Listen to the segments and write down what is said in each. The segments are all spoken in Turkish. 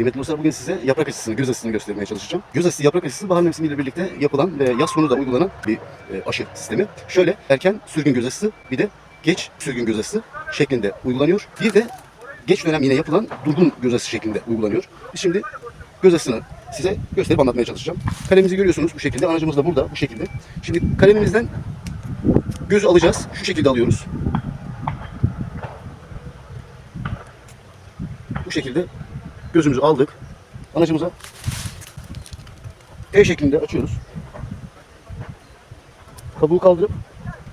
Kıymetli dostlar bugün size yaprak aşısını, göz aşısını göstermeye çalışacağım. Göz aşısı, yaprak aşısı bahar mevsimiyle birlikte yapılan ve yaz sonu da uygulanan bir e, aşı sistemi. Şöyle erken sürgün göz aşısı bir de geç sürgün göz aşısı şeklinde uygulanıyor. Bir de geç dönem yine yapılan durgun göz aşısı şeklinde uygulanıyor. Şimdi göz aşısını size gösterip anlatmaya çalışacağım. Kalemimizi görüyorsunuz bu şekilde. Aracımız da burada bu şekilde. Şimdi kalemimizden gözü alacağız. Şu şekilde alıyoruz. Bu şekilde gözümüzü aldık. Anacımıza T şeklinde açıyoruz. Kabuğu kaldırıp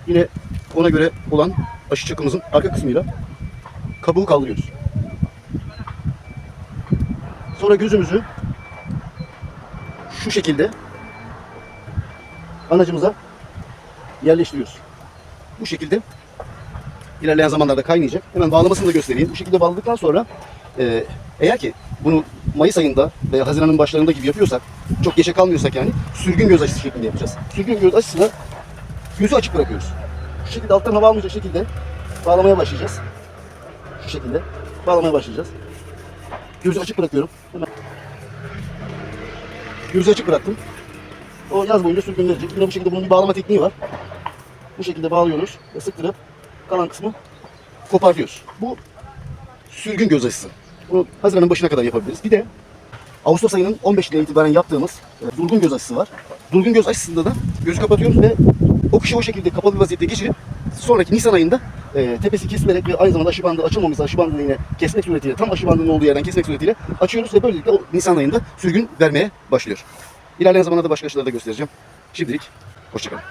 yine ona göre olan aşı çakımızın arka kısmıyla kabuğu kaldırıyoruz. Sonra gözümüzü şu şekilde anacımıza yerleştiriyoruz. Bu şekilde ilerleyen zamanlarda kaynayacak. Hemen bağlamasını da göstereyim. Bu şekilde bağladıktan sonra e, eğer ki bunu Mayıs ayında veya Haziran'ın başlarında gibi yapıyorsak, çok geçe kalmıyorsak yani sürgün göz aşısı şeklinde yapacağız. Sürgün göz aşısına gözü açık bırakıyoruz. Şu şekilde alttan hava almayacak şekilde bağlamaya başlayacağız. Şu şekilde bağlamaya başlayacağız. Gözü açık bırakıyorum. Hemen. Gözü açık bıraktım. O yaz boyunca sürgün verecek. Yine bu şekilde bunun bir bağlama tekniği var. Bu şekilde bağlıyoruz ve sıktırıp kalan kısmı kopartıyoruz. Bu sürgün göz aşısı. Bunu Haziran'ın başına kadar yapabiliriz. Bir de Ağustos ayının 15'ine itibaren yaptığımız e, durgun göz aşısı var. Durgun göz aşısında da gözü kapatıyoruz ve o kışı o şekilde kapalı bir vaziyette geçirip sonraki Nisan ayında e, tepesi kesilerek ve aynı zamanda aşı bandı açılmamışsa aşı bandını yine kesmek suretiyle tam aşı bandının olduğu yerden kesmek suretiyle açıyoruz ve böylelikle o Nisan ayında sürgün vermeye başlıyor. İlerleyen zamanlarda başka aşıları da göstereceğim. Şimdilik hoşçakalın.